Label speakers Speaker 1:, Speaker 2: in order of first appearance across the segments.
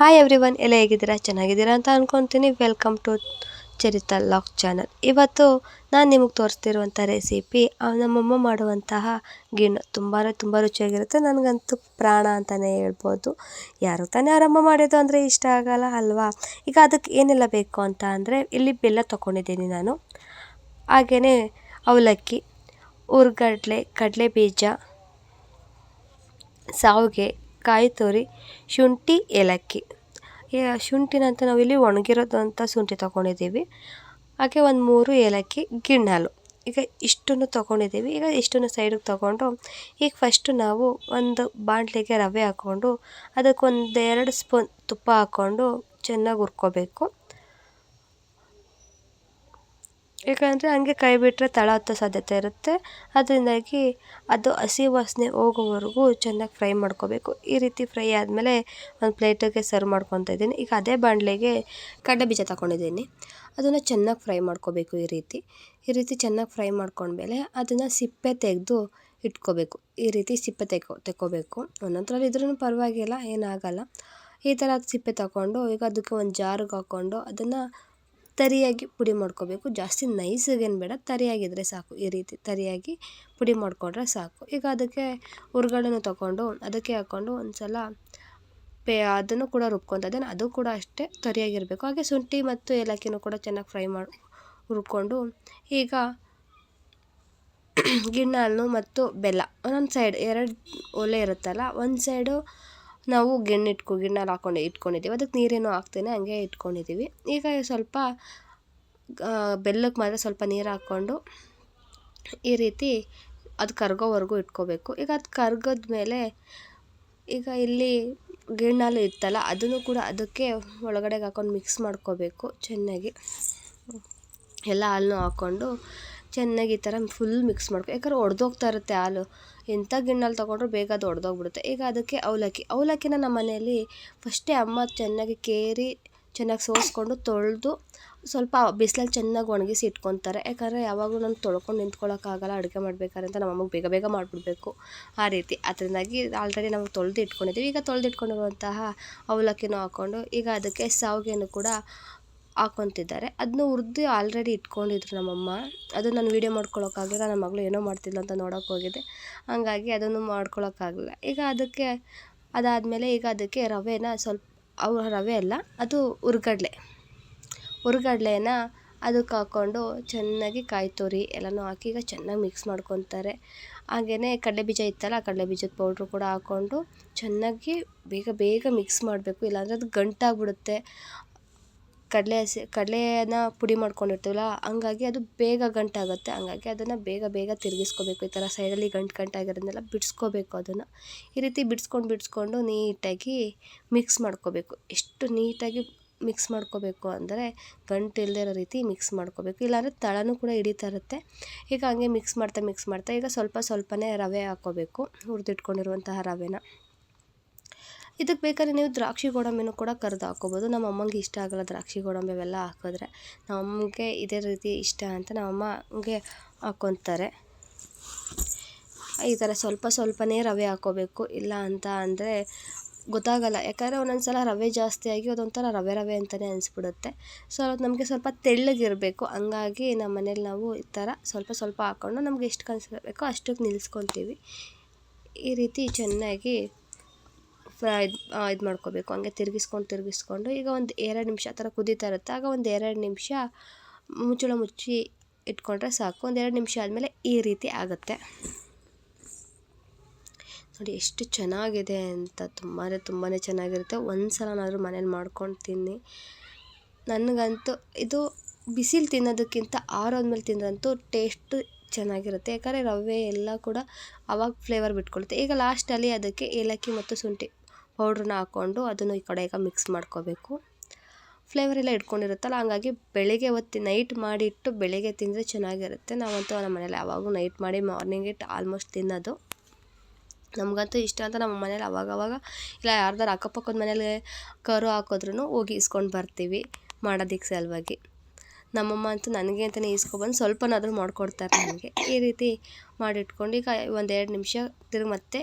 Speaker 1: Hi every one ಎಲ್ಲ ಹೇಗಿದ್ದೀರಾ? ಚೆನ್ನಾಗಿದ್ದೀರಾ ಅಂತ ಅಂದ್ಕೊತೀನಿ welcome to Charitha lock channel ಇವತ್ತು ನಾನು ನಿಮಗೆ ತೋರಿಸ್ತಿರುವಂಥ ರೆಸಿಪಿ ನಮ್ಮಮ್ಮ ಮಾಡುವಂತಹ ಗಿಣ್ಣು ತುಂಬ ತುಂಬ ರುಚಿಯಾಗಿರುತ್ತೆ. ನನಗಂತೂ ಪ್ರಾಣ ಅಂತಲೇ ಹೇಳ್ಬೋದು. ಯಾರು ತಾನೇ ಅವರಮ್ಮ ಮಾಡೋದು ಅಂದರೆ ಇಷ್ಟ ಆಗಲ್ಲ, ಅಲ್ವಾ? ಈಗ ಅದಕ್ಕೆ ಏನೆಲ್ಲ ಬೇಕು ಅಂತ ಅಂದರೆ ಇಲ್ಲಿ ಬೆಲ್ಲ ತೊಗೊಂಡಿದ್ದೀನಿ ನಾನು. ಹಾಗೆಯೇ ಅವಲಕ್ಕಿ ಹುರ್ಗಡ್ಲೆ ಕಡಲೆ ಬೀಜ ಶಾವ್ಗೆ ಕಾಯಿ ತುರಿ, ಶುಂಠಿ, ಏಲಕ್ಕಿ. ಶುಂಠಿನಂತ ನಾವಿಲ್ಲಿ ಒಣಗಿರೋದು ಅಂತ ಶುಂಠಿ ತೊಗೊಂಡಿದ್ದೀವಿ. ಹಾಗೆ ಒಂದು ಮೂರು ಏಲಕ್ಕಿ, ಗಿಣ್ಣಾಲು. ಈಗ ಇಷ್ಟನ್ನು ತೊಗೊಂಡಿದ್ದೀವಿ. ಈಗ ಇಷ್ಟನ್ನು ಸೈಡಿಗೆ ತೊಗೊಂಡು, ಈಗ ಫಸ್ಟು ನಾವು ಒಂದು ಬಾಣಲೆಗೆ ರವೆ ಹಾಕ್ಕೊಂಡು ಅದಕ್ಕೊಂದು ಎರಡು ಸ್ಪೂನ್ ತುಪ್ಪ ಹಾಕ್ಕೊಂಡು ಚೆನ್ನಾಗಿ ಹುರ್ಕೋಬೇಕು. ಯಾಕಂದರೆ ಹಂಗೆ ಕೈ ಬಿಟ್ಟರೆ ತಳ ಹತ್ತೋ ಸಾಧ್ಯತೆ ಇರುತ್ತೆ. ಅದರಿಂದಾಗಿ ಅದು ಹಸಿ ವಾಸನೆ ಹೋಗೋವರೆಗೂ ಚೆನ್ನಾಗಿ ಫ್ರೈ ಮಾಡ್ಕೋಬೇಕು. ಈ ರೀತಿ ಫ್ರೈ ಆದಮೇಲೆ ಒಂದು ಪ್ಲೇಟಿಗೆ ಸರ್ವ್ ಮಾಡ್ಕೊತಾ ಇದ್ದೀನಿ. ಈಗ ಅದೇ ಬಾಣಲೆಗೆ ಕಡಲೆ ಬೀಜ ತಗೊಂಡಿದ್ದೀನಿ. ಅದನ್ನು ಚೆನ್ನಾಗಿ ಫ್ರೈ ಮಾಡ್ಕೋಬೇಕು ಈ ರೀತಿ. ಈ ರೀತಿ ಚೆನ್ನಾಗಿ ಫ್ರೈ ಮಾಡ್ಕೊಂಡ್ಮೇಲೆ ಅದನ್ನು ಸಿಪ್ಪೆ ತೆಗೆದು ಇಟ್ಕೋಬೇಕು. ಈ ರೀತಿ ಸಿಪ್ಪೆ ತೆಗೋ, ತೆಕ್ಕೋಬೇಕು. ಒಂದೊಂದ್ರಲ್ಲಿ ಇದ್ರೂ ಪರವಾಗಿಲ್ಲ, ಏನಾಗಲ್ಲ. ಈ ಥರ ಸಿಪ್ಪೆ ತಗೊಂಡು ಈಗ ಅದಕ್ಕೆ ಒಂದು ಜಾರಿಗೆ ಹಾಕ್ಕೊಂಡು ಅದನ್ನು ತರಿಯಾಗಿ ಪುಡಿ ಮಾಡ್ಕೋಬೇಕು. ಜಾಸ್ತಿ ನೈಸಾಗೇನು ಬೇಡ ತರಿಯಾಗಿದ್ದರೆ ಸಾಕು. ಈ ರೀತಿ ತರಿಯಾಗಿ ಪುಡಿ ಮಾಡಿಕೊಂಡ್ರೆ ಸಾಕು. ಈಗ ಅದಕ್ಕೆ ಹುರ್ಗಡಲೆನೂ ತಗೊಂಡು, ಅದಕ್ಕೆ ಹಾಕ್ಕೊಂಡು ಒಂದು ಸಲ ಪೇ, ಅದನ್ನು ಕೂಡ ರುಬ್ಕೊತ ಅದನ್ನು ಅದು ಕೂಡ ಅಷ್ಟೇ ತರಿಯಾಗಿರಬೇಕು. ಹಾಗೆ ಶುಂಠಿ ಮತ್ತು ಏಲಕ್ಕಿನೂ ಕೂಡ ಚೆನ್ನಾಗಿ ಫ್ರೈ ಮಾಡಿ, ರುಬ್ಕೊಂಡು ಈಗ ಗಿಣ್ಣು ಮತ್ತು ಬೆಲ್ಲ. ಒಂದೊಂದು ಸೈಡ್ ಎರಡು ಒಲೆ ಇರುತ್ತಲ್ಲ, ಒಂದು ಸೈಡು ನಾವು ಗಿಣ್ಣ ಇಟ್ಕೊ ಗಿಣ್ಣಲ್ಲಿ ಹಾಕ್ಕೊಂಡು ಇಟ್ಕೊಂಡಿದ್ದೀವಿ. ಅದಕ್ಕೆ ನೀರೇನು ಹಾಕ್ತೇನೆ, ಹಂಗೆ ಇಟ್ಕೊಂಡಿದ್ದೀವಿ. ಈಗ ಸ್ವಲ್ಪ ಬೆಲ್ಲಕ್ಕೆ ಮಾತ್ರ ಸ್ವಲ್ಪ ನೀರು ಹಾಕ್ಕೊಂಡು ಈ ರೀತಿ ಅದು ಕರ್ಗೋವರೆಗೂ ಇಟ್ಕೋಬೇಕು. ಈಗ ಅದು ಕರ್ಗದ ಮೇಲೆ ಈಗ ಇಲ್ಲಿ ಗಿಣ್ಣಾಲು ಇತ್ತಲ್ಲ, ಅದನ್ನು ಕೂಡ ಅದಕ್ಕೆ ಒಳಗಡೆಗೆ ಹಾಕೊಂಡು ಮಿಕ್ಸ್ ಮಾಡ್ಕೋಬೇಕು ಚೆನ್ನಾಗಿ. ಎಲ್ಲ ಹಾಲನ್ನೂ ಹಾಕ್ಕೊಂಡು ಚೆನ್ನಾಗಿ ಈ ಥರ ಫುಲ್ ಮಿಕ್ಸ್ ಮಾಡ್ಕೊ, ಯಾಕಂದ್ರೆ ಒಡೆದೋಗ್ತಾ ಇರುತ್ತೆ ಹಾಲು. ಎಂಥ ಗಿಣ್ಣಲ್ಲಿ ತೊಗೊಂಡ್ರು ಬೇಗ ಅದು ಒಡೆದೋಗ್ಬಿಡುತ್ತೆ. ಈಗ ಅದಕ್ಕೆ ಅವಲಕ್ಕಿ. ಅವಲಕ್ಕಿನ ನಮ್ಮ ಮನೆಯಲ್ಲಿ ಫಸ್ಟೇ ಅಮ್ಮ ಚೆನ್ನಾಗಿ ಕೇರಿ ಚೆನ್ನಾಗಿ ಸೋಸ್ಕೊಂಡು ತೊಳೆದು ಸ್ವಲ್ಪ ಬಿಸಿಲಲ್ಲಿ ಚೆನ್ನಾಗಿ ಒಣಗಿಸಿ ಇಟ್ಕೊತಾರೆ. ಯಾಕಂದರೆ ಯಾವಾಗಲೂ ನಾನು ತೊಳ್ಕೊಂಡು ನಿಂತ್ಕೊಳ್ಳೋಕ್ಕಾಗಲ್ಲ, ಅಡುಗೆ ಮಾಡಬೇಕಾದ್ರೆ ಅಂತ ನಮ್ಮ ಅಮ್ಮಗೆ ಬೇಗ ಬೇಗ ಮಾಡಿಬಿಡ್ಬೇಕು ಆ ರೀತಿ. ಅದರಿಂದಾಗಿ ಆಲ್ರೆಡಿ ನಾವು ತೊಳೆದು ಇಟ್ಕೊಂಡಿದ್ದೀವಿ. ಈಗ ತೊಳೆದು ಇಟ್ಕೊಂಡಿರುವಂತಹ ಅವಲಕ್ಕಿನೂ ಹಾಕ್ಕೊಂಡು ಈಗ ಅದಕ್ಕೆ ಶಾವ್ಗೆನೂ ಕೂಡ ಹಾಕ್ಕೊತಿದ್ದಾರೆ ಅದನ್ನು ಹುರ್ದು ಆಲ್ರೆಡಿ ಇಟ್ಕೊಂಡಿದ್ರು ನಮ್ಮಮ್ಮ. ಅದು ನಾನು ವೀಡಿಯೋ ಮಾಡ್ಕೊಳ್ಳೋಕ್ಕಾಗಲಿಲ್ಲ ನನ್ನ ಮಗಳು ಏನೋ ಮಾಡ್ತಿದ್ಲು ಅಂತ ನೋಡೋಕೆ ಹೋಗಿದ್ದೆ. ಹಾಗಾಗಿ ಅದನ್ನು ಮಾಡ್ಕೊಳ್ಳೋಕ್ಕಾಗಲಿಲ್ಲ ಈಗ ಅದಕ್ಕೆ, ಅದಾದಮೇಲೆ ಈಗ ಅದಕ್ಕೆ ರವೆನ ಸ್ವಲ್ಪ, ಅವು ರವೆ ಅಲ್ಲ, ಅದು ಹುರ್ಗಡ್ಲೆ. ಹುರ್ಗಡ್ಲೆನ ಅದಕ್ಕೆ ಹಾಕ್ಕೊಂಡು ಚೆನ್ನಾಗಿ ಕಾಯಿ ತುರಿ ಎಲ್ಲನೂ ಹಾಕಿ ಈಗ ಚೆನ್ನಾಗಿ ಮಿಕ್ಸ್ ಮಾಡ್ಕೊತಾರೆ. ಕಡಲೆ ಬೀಜ ಇತ್ತಲ್ಲ ಕಡಲೆ ಬೀಜದ ಪೌಡ್ರು ಕೂಡ ಹಾಕ್ಕೊಂಡು ಚೆನ್ನಾಗಿ ಬೇಗ ಬೇಗ ಮಿಕ್ಸ್ ಮಾಡಬೇಕು. ಇಲ್ಲಾಂದರೆ ಅದು ಗಂಟಾಗ್ಬಿಡುತ್ತೆ. ಕಡಲೆ ಹಸಿ, ಕಡಲೆನ ಪುಡಿ ಮಾಡ್ಕೊಂಡಿರ್ತೀವಲ್ಲ, ಹಂಗಾಗಿ ಅದು ಬೇಗ ಗಂಟಾಗುತ್ತೆ ಹಂಗಾಗಿ ಅದನ್ನು ಬೇಗ ಬೇಗ ತಿರುಗಿಸ್ಕೋಬೇಕು. ಈ ಥರ ಸೈಡಲ್ಲಿ ಗಂಟು ಗಂಟಾಗಿರೋದನ್ನೆಲ್ಲ ಬಿಡಿಸ್ಕೋಬೇಕು ಅದನ್ನು. ಈ ರೀತಿ ಬಿಡಿಸ್ಕೊಂಡು ಬಿಡಿಸ್ಕೊಂಡು ನೀಟಾಗಿ ಮಿಕ್ಸ್ ಮಾಡ್ಕೋಬೇಕು. ಎಷ್ಟು ನೀಟಾಗಿ ಮಿಕ್ಸ್ ಮಾಡ್ಕೋಬೇಕು ಅಂದರೆ ಗಂಟು ಇಲ್ಲದೆ ಇರೋ ರೀತಿ ಮಿಕ್ಸ್ ಮಾಡ್ಕೋಬೇಕು. ಇಲ್ಲಾಂದರೆ ತಳನೂ ಕೂಡ ಹಿಡಿತಾ ಇರುತ್ತೆ. ಈಗ ಹಂಗೆ ಮಿಕ್ಸ್ ಮಾಡ್ತಾ ಮಿಕ್ಸ್ ಮಾಡ್ತಾ ಈಗ ಸ್ವಲ್ಪ ಸ್ವಲ್ಪನೇ ರವೆ ಹಾಕ್ಕೋಬೇಕು. ಹುರಿದಿಟ್ಕೊಂಡಿರುವಂತಹ ರವೆನ. ಇದಕ್ಕೆ ಬೇಕಾದ್ರೆ ನೀವು ದ್ರಾಕ್ಷಿ ಗೋಡಂಬಿನೂ ಕೂಡ ಕರೆದು ಹಾಕ್ಕೋಬೋದು. ನಮ್ಮ ಅಮ್ಮಂಗೆ ಇಷ್ಟ ಆಗಲ್ಲ ದ್ರಾಕ್ಷಿ ಗೋಡಂಬಿ ಅವೆಲ್ಲ ಹಾಕಿದ್ರೆ. ನಮಗೆ ಇದೇ ರೀತಿ ಇಷ್ಟ ಅಂತ ನಮ್ಮ ಅಮ್ಮಂಗೆ ಹಾಕ್ಕೊತಾರೆ. ಈ ಥರ ಸ್ವಲ್ಪ ಸ್ವಲ್ಪನೇ ರವೆ ಹಾಕೋಬೇಕು ಇಲ್ಲ ಅಂತ ಅಂದರೆ ಗೊತ್ತಾಗಲ್ಲ. ಯಾಕಂದರೆ ಒಂದೊಂದು ಸಲ ರವೆ ಜಾಸ್ತಿ ಆಗಿ ಅದೊಂಥರ ರವೆ ರವೆ ಅಂತಲೇ ಅನಿಸ್ಬಿಡುತ್ತೆ. ಸೊ ಅದು ನಮಗೆ ಸ್ವಲ್ಪ ತೆಳ್ಳಗಿರಬೇಕು. ಹಂಗಾಗಿ ನಮ್ಮ ಮನೇಲಿ ನಾವು ಈ ಥರ ಸ್ವಲ್ಪ ಸ್ವಲ್ಪ ಹಾಕ್ಕೊಂಡು ನಮ್ಗೆ ಎಷ್ಟು ಕನ್ಸಿರಬೇಕೋ ಅಷ್ಟಕ್ಕೆ ನಿಲ್ಲಿಸ್ಕೊತೀವಿ ಈ ರೀತಿ ಚೆನ್ನಾಗಿ ಫ್ರೈ ಇದು ಮಾಡ್ಕೋಬೇಕು. ಹಂಗೆ ತಿರುಗಿಸ್ಕೊಂಡು ತಿರುಗಿಸ್ಕೊಂಡು ಈಗ ಒಂದು ಎರಡು ನಿಮಿಷ ಆ ಥರ ಕುದೀತಾ ಇರುತ್ತೆ. ಆಗ ಒಂದು ಎರಡು ನಿಮಿಷ ಮುಚ್ಚಳ ಮುಚ್ಚಿ ಇಟ್ಕೊಂಡ್ರೆ ಸಾಕು. ಒಂದು ಎರಡು ನಿಮಿಷ ಆದಮೇಲೆ ಈ ರೀತಿ ಆಗುತ್ತೆ. ನೋಡಿ, ಎಷ್ಟು ಚೆನ್ನಾಗಿದೆ ಅಂತ ತುಂಬಾ ತುಂಬಾ ಚೆನ್ನಾಗಿರುತ್ತೆ. ಒಂದು ಸಲನಾದರೂ ಮನೇಲಿ ಮಾಡ್ಕೊಂಡು ತಿನ್ನಿ. ನನಗಂತೂ ಇದು ಬಿಸಿಲು ತಿನ್ನೋದಕ್ಕಿಂತ ಆರೋದ್ಮೇಲೆ ತಿಂದ್ರಂತೂ ಟೇಸ್ಟು ಚೆನ್ನಾಗಿರುತ್ತೆ. ಯಾಕಂದರೆ ರವೆ ಎಲ್ಲ ಕೂಡ ಅವಾಗ ಫ್ಲೇವರ್ ಬಿಟ್ಕೊಳುತ್ತೆ. ಈಗ ಲಾಸ್ಟಲ್ಲಿ ಅದಕ್ಕೆ ಏಲಕ್ಕಿ ಮತ್ತು ಶುಂಠಿ ಪೌಡ್ರನ್ನ ಹಾಕ್ಕೊಂಡು ಅದನ್ನು ಈ ಕಡೆ ಈಗ ಮಿಕ್ಸ್ ಮಾಡ್ಕೋಬೇಕು. ಫ್ಲೇವರ್ ಎಲ್ಲ ಇಟ್ಕೊಂಡಿರುತ್ತಲ್ಲ, ಹಂಗಾಗಿ ಬೆಳಿಗ್ಗೆ ಹೊತ್ತು ನೈಟ್ ಮಾಡಿಟ್ಟು ಬೆಳಿಗ್ಗೆ ತಿಂದರೆ ಚೆನ್ನಾಗಿರುತ್ತೆ. ನಾವಂತೂ ನಮ್ಮ ಮನೇಲಿ ಯಾವಾಗೂ ನೈಟ್ ಮಾಡಿ ಮಾರ್ನಿಂಗ್ ಇಟ್ಟು ಆಲ್ಮೋಸ್ಟ್ ತಿನ್ನೋದು. ನಮಗಂತೂ ಇಷ್ಟ ಅಂತ ನಮ್ಮ ಮನೇಲಿ ಅವಾಗವಾಗ ಇಲ್ಲ, ಯಾರ್ದಾರು ಅಕ್ಕಪಕ್ಕದ ಮನೇಲಿ ಕರು ಹಾಕಿದ್ರೂ ಹೋಗಿ ಇಸ್ಕೊಂಡು ಬರ್ತೀವಿ ಮಾಡೋದಕ್ಕೆ ಸಲುವಾಗಿ. ನಮ್ಮಮ್ಮ ಅಂತೂ ನನಗೆ ಅಂತಲೇ ಇಸ್ಕೊಬಂದು ಸ್ವಲ್ಪನಾದರೂ ಮಾಡಿಕೊಡ್ತಾರೆ ನನಗೆ ಈ ರೀತಿ ಮಾಡಿಟ್ಕೊಂಡು ಈಗ ಒಂದು ಎರಡು ನಿಮಿಷ ತಿರುಗಿ ಮತ್ತೆ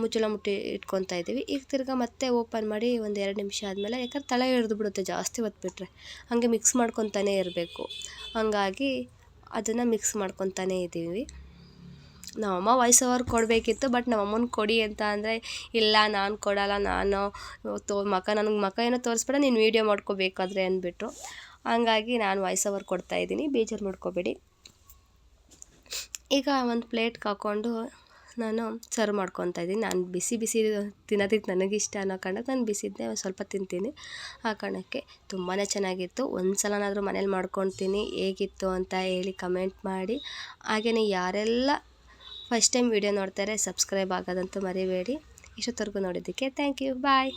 Speaker 1: ಮುಚ್ಚಳ ಮುಟ್ಟಿ ಇಟ್ಕೊತಾ ಇದ್ದೀವಿ. ಈಗ ತಿರ್ಗಿ ಮತ್ತೆ ಓಪನ್ ಮಾಡಿ ಒಂದು ಎರಡು ನಿಮಿಷ ಆದಮೇಲೆ, ಯಾಕಂದ್ರೆ ತಳ ಹಿಡ್ದು ಬಿಡುತ್ತೆ ಜಾಸ್ತಿ ಹೊತ್ತು ಬಿಟ್ಟರೆ ಹಾಗೆ ಮಿಕ್ಸ್ ಮಾಡ್ಕೊತಾನೇ ಇರಬೇಕು. ಹಂಗಾಗಿ ಅದನ್ನು ಮಿಕ್ಸ್ ಮಾಡ್ಕೊತಾನೇ ಇದ್ದೀವಿ. ನಮ್ಮಮ್ಮ ವಾಯ್ಸ್ ಓವರ್ ಕೊಡಬೇಕಿತ್ತು ಬಟ್ ನಮ್ಮಮ್ಮನ ಕೊಡಿ ಅಂತ ಅಂದರೆ, ಇಲ್ಲ, ನಾನು ಕೊಡಲ್ಲ, ನಾನು ತೋ, ಮಕ, ನನಗೆ ಮಕ ಏನೋ ತೋರಿಸ್ಬೇಡ, ನೀನು ವೀಡಿಯೋ ಮಾಡ್ಕೋಬೇಕಾದ್ರೆ ಅಂದ್ಬಿಟ್ರು. ಹಂಗಾಗಿ ನಾನು ವಾಯ್ಸ್ ಓವರ್ ಕೊಡ್ತಾಯಿದ್ದೀನಿ ಬೇಜಾರು ಮಾಡ್ಕೋಬೇಡಿ. ಈಗ ಒಂದು ಪ್ಲೇಟ್ಗೆ ಹಾಕ್ಕೊಂಡು ನಾನು ಸರ್ವ್ ಮಾಡ್ಕೊತಾ ಇದ್ದೀನಿ. ನಾನು ಬಿಸಿ ಬಿಸಿ ತಿನ್ನೋದಕ್ಕೆ ನನಗಿಷ್ಟ ಅನ್ನೋ ಕಾರಣಕ್ಕೆ ನಾನು ಬಿಸಿದ್ದೇ ಸ್ವಲ್ಪ ತಿಂತೀನಿ. ಆ ಕಾರಣಕ್ಕೆ ತುಂಬಾ ಚೆನ್ನಾಗಿತ್ತು. ಒಂದು ಸಲನಾದರೂ ಮನೇಲಿ ಮಾಡ್ಕೊತೀನಿ, ಹೇಗಿತ್ತು ಅಂತ ಹೇಳಿ ಕಮೆಂಟ್ ಮಾಡಿ. ಹಾಗೆಯೇ ಯಾರೆಲ್ಲ ಫಸ್ಟ್ ಟೈಮ್ ವಿಡಿಯೋ ನೋಡ್ತಾರೆ ಸಬ್ಸ್ಕ್ರೈಬ್ ಆಗೋದಂತೂ ಮರಿಬೇಡಿ. ಇಷ್ಟೊತ್ತವರೆಗೂ ನೋಡಿದ್ದಕ್ಕೆ ಥ್ಯಾಂಕ್ ಯು ಬಾಯ್